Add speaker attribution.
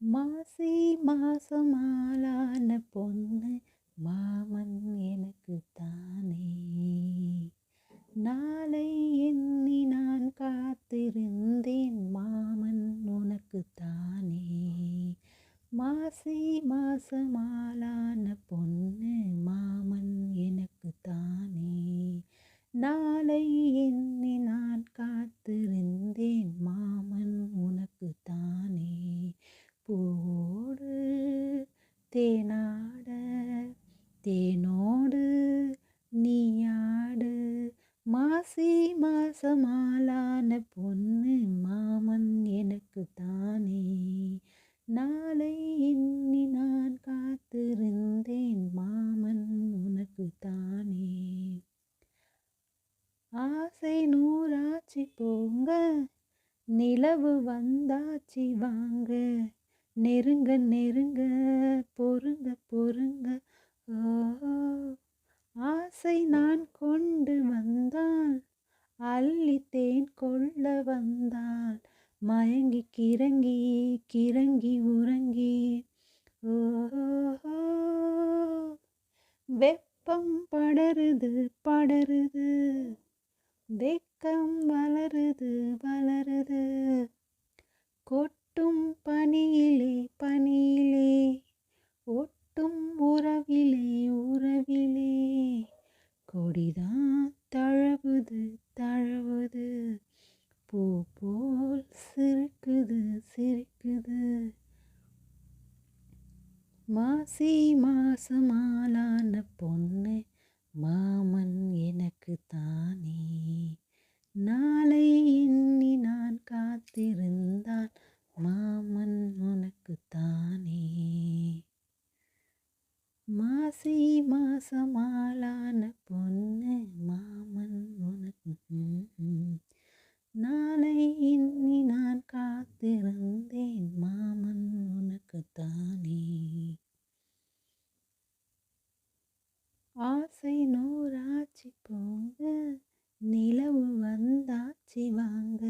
Speaker 1: மாசி மாசம் பொண்ணு மாமன் எனக்கு தானே நாளை எண்ணி நான் காத்திருந்தேன் மாமன் உனக்கு தானே மாசி மாசமாலான பொண்ணு மாமன் எனக்கு தானே நாளை எண்ணி தேனாட தேனோடு நீயாடு. மாசி மாசமாலான பொண்ணு மாமன் எனக்கு தானே நாளை எண்ணி நான் காத்திருந்தேன் மாமன் உனக்கு தானே ஆசை நூறாச்சி போங்க நிலவு வந்தாச்சி வாங்க. நெருங்க நெருங்க பொறுங்க பொறுங்க. ஓ ஆசை நான் கொண்டு வந்தால் அள்ளி தேன் கொள்ள வந்தால் மயங்கி கிறங்கி கிறங்கி உறங்கி. ஓ வெப்பம் படருது படருது. வெக்கம் வளருது வளருது. கோட் பனியிலே பனியிலே ஒட்டும் உறவிலே உறவிலே. கொடிதான் தழவுது தழவுது. பூ போல் சிரிக்குது சிரிக்குது மாசி மாசமாலான பொண்ணு மாமன் எனக்கு தானே. நாளை எண்ணி நான் காத்திருந்தான் மாமன் உனக்கு தானே ஆசை மாசமாலான பொண்ணு மாமன் உனக்கு. நாளை இன்னி நான் காத்திருந்தேன் மாமன் உனக்கு தானே. ஆசை நூறாச்சி போங்க நிலவு வந்தாச்சி வாங்க.